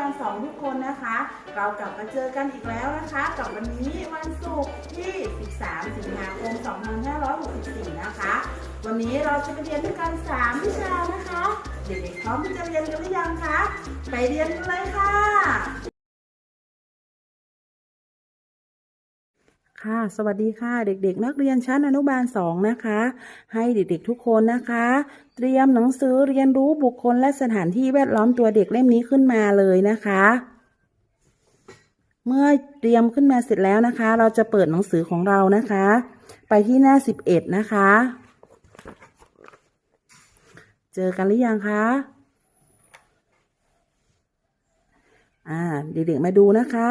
บาลสองทุกคนนะคะ เรากลับมาเจอกันอีกแล้วนะคะ กับวันนี้วันศุกร์ที่ 13 สิงหาคม 2564 นะคะ วันนี้เราจะไปเรียนด้วยกัน 3 วิชานะคะ เด็กๆพร้อมที่จะเรียนกันหรือยังคะ ไปเรียนกันเลยค่ะ ค่ะ สวัสดีค่ะ เด็กๆ นักเรียนชั้นอนุบาล2นะคะ ให้เด็กๆทุกคนนะคะ เตรียมหนังสือเรียนรู้บุคคลและสถานที่แวดล้อมตัวเด็กเล่มนี้ขึ้นมาเลยนะคะ เมื่อเตรียมขึ้นมาเสร็จแล้วนะคะ เราจะเปิดหนังสือของเรานะคะ ไปที่หน้า11นะคะ เจอกันหรือยังคะอ่าเด็กๆมาดูนะคะ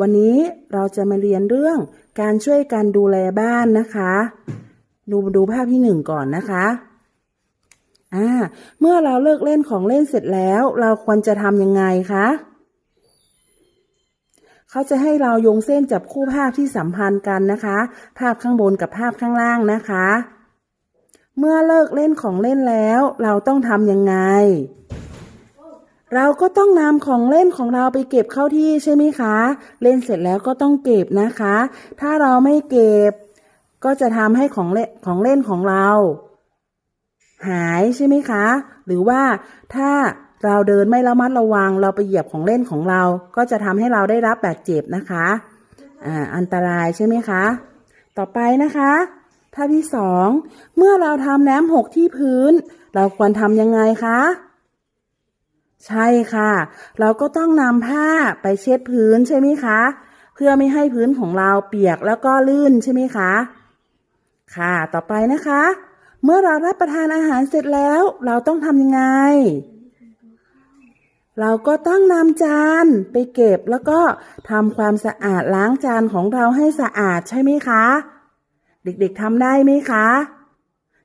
วันนี้เราจะมาเรียนเรื่องการช่วยกันดูแลบ้านนะคะ ดูดูภาพที่หนึ่งก่อนนะคะอ่าเมื่อเราเลิกเล่นของเล่นเสร็จแล้ว เราควรจะทำยังไงคะเขาจะให้เราโยงเส้นจับคู่ภาพที่สัมพันธ์กันนะคะ ภาพข้างบนกับภาพข้างล่างนะคะ เมื่อเลิกเล่นของเล่นแล้ว เราต้องทำยังไง เราก็ต้องนำของเล่นของเราไปเก็บเข้าที่ใช่ไหมคะ เล่นเสร็จแล้วก็ต้องเก็บนะคะ ถ้าเราไม่เก็บ ก็จะทำให้ของเล่นของเล่นของเรา หายใช่ไหมคะ หรือว่าถ้าเราเดินไม่ระมัดระวัง เราไปเหยียบของเล่นของเรา ก็จะทำให้เราได้รับบาดเจ็บนะคะอ่าอันตรายใช่ไหมคะ ต่อไปนะคะท่าที่สองเมื่อเราทำน้ำหกที่พื้น เราควรทำยังไงคะ ใช่ค่ะ เราก็ต้องนำผ้าไปเช็ดพื้นใช่ไหมคะ เพื่อไม่ให้พื้นของเราเปียกแล้วก็ลื่นใช่ไหมคะ ค่ะต่อไปนะคะ เมื่อเรารับประทานอาหารเสร็จแล้ว เราต้องทำยังไง เราก็ต้องนำจานไปเก็บแล้วก็ทำความสะอาดล้างจานของเราให้สะอาดใช่ไหมคะ เด็กๆทำได้ไหมคะ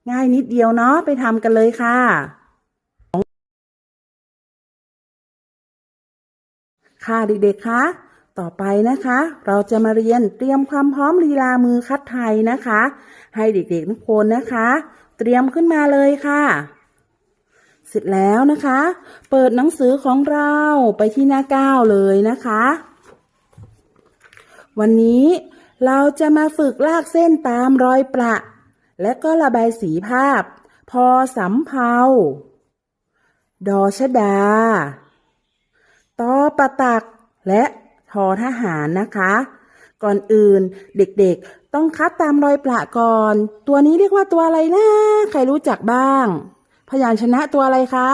ง่ายนิดเดียวเนาะไปทำกันเลยค่ะ ค่ะเด็กๆคะต่อไปนะคะ เราจะมาเรียนเตรียมความพร้อมลีลามือคัดไทยนะคะ ให้เด็กๆทุกคนนะคะ เตรียมขึ้นมาเลยค่ะ เสร็จแล้วนะคะ เปิดหนังสือของเราไปที่หน้าเก้าเลยนะคะ วันนี้เราจะมาฝึกลากเส้นตามรอยประ และก็ระบายสีภาพ พอสำเภาดอชดา ตอประตักและทอทหารนะคะ ก่อนอื่นเด็กๆต้องคัดตามรอยประก่อน ตัวนี้เรียกว่าตัวอะไรนะใครรู้จักบ้าง พยัญชนะตัวอะไรคะ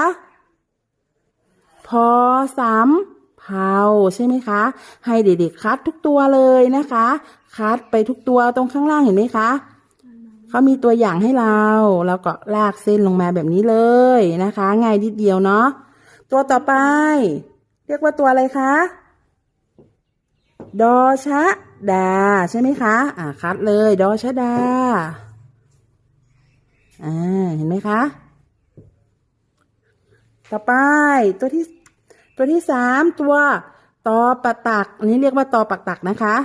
พอสำเภาใช่ไหมคะ ให้เด็กๆคัดทุกตัวเลยนะคะ คัดไปทุกตัวตรงข้างล่างเห็นไหมคะเขามีตัวอย่างให้เราแล้วก็ลากเส้นลงมาแบบนี้เลยนะคะ ง่ายนิดเดียวเนาะตัวต่อไป รียกว่าตัวอะไรคะดอชะดา ใช่ไหมคะ อ่าคัดเลย ดอชะดา อ่า เห็นไหมคะ ต่อไป ตัวที่ ตัวที่สามตัวตอปะตัก อันนี้เรียกว่าตอปักตักนะคะ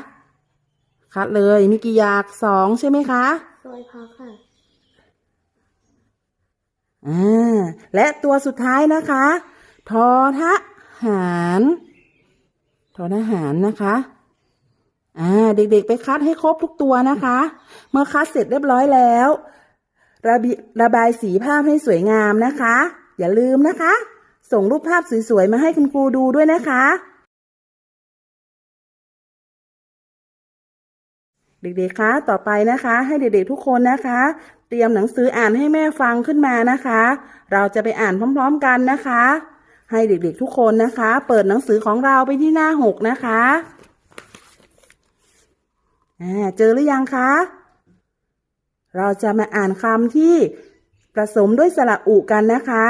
คัดเลย มีกี่อยากสองใช่ไหมคะซอยพักค่ะ อ่า และตัวสุดท้ายนะคะ ทอท หารทอทหารนะคะอ่าเด็กๆ ไปคัดให้ครบทุกตัวนะคะ เมื่อคัดเสร็จเรียบร้อยแล้ว ระบิระบายสีภาพให้สวยงามนะคะ อย่าลืมนะคะ ส่งรูปภาพสวยๆ มาให้คุณครูดูด้วยนะคะ เด็กๆ คะ ต่อไปนะคะ ให้เด็กๆ ทุกคนนะคะ เตรียมหนังสืออ่านให้แม่ฟังขึ้นมานะคะ เราจะไปอ่านพร้อม ๆ กันนะคะ ให้เด็กๆทุกคนนะคะ เปิดหนังสือของเราไปที่หน้าหกนะคะอ่าเจอหรือยังคะ เราจะมาอ่านคำที่ผสมด้วยสระอุกันนะคะ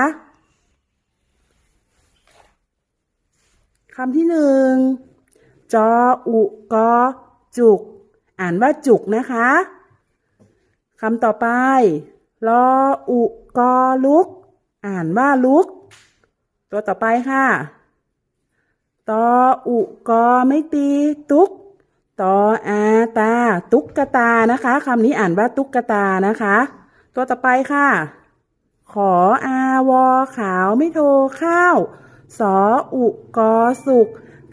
คำที่หนึ่งจออุกอจุก อ่านว่าจุกนะคะคำต่อไปลออุกอลุก อ่านว่าลุก ตัวต่อไปค่ะ ตออุกอไม่ตี ตุกตออาตา ตุกกตานะคะคำนี้อ่านว่าตุกกตานะคะ ตัวต่อไปค่ะ ขออาวอขาวไม่โทข้าว สออุกอสุก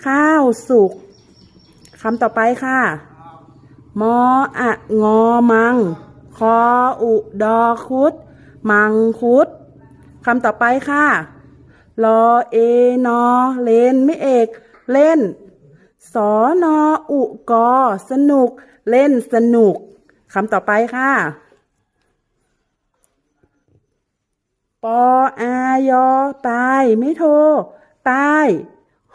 ข้าวสุกคำต่อไปค่ะ มออะงอมัง คออุดอคุด มังคุดคำต่อไปค่ะ ลอเอนอเลนไม่เอก เล่น สอนออุกอ สนุก เล่นสนุกคำต่อไปค่ะ ปออายอตายไม่โทป้าย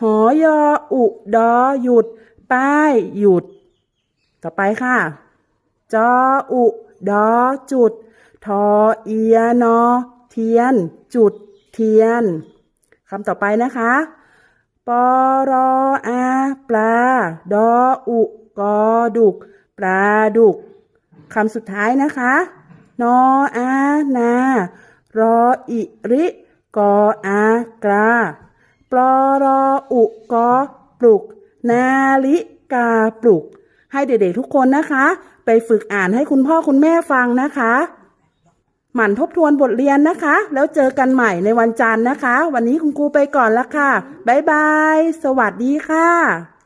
หอยออุดอหยุด ป้ายหยุด ต่อไปค่ะ จออุดอจุด ทอเอียนอเทียน จุดเทียน คำต่อไปนะคะปอรออาปลา ดออุกอดุก ปลาดุก คำสุดท้ายนะคะ นออา นา รออิริ กออากราปลอรออุกอปลุก นาลิกาปลุก ให้เด็กๆทุกคนนะคะ ไปฝึกอ่านให้คุณพ่อคุณแม่ฟังนะคะ หมั่นทบทวนบทเรียนนะคะ แล้วเจอกันใหม่ในวันจันทร์นะคะ วันนี้คุณครูไปก่อนละค่ะ บ๊ายบาย สวัสดีค่ะ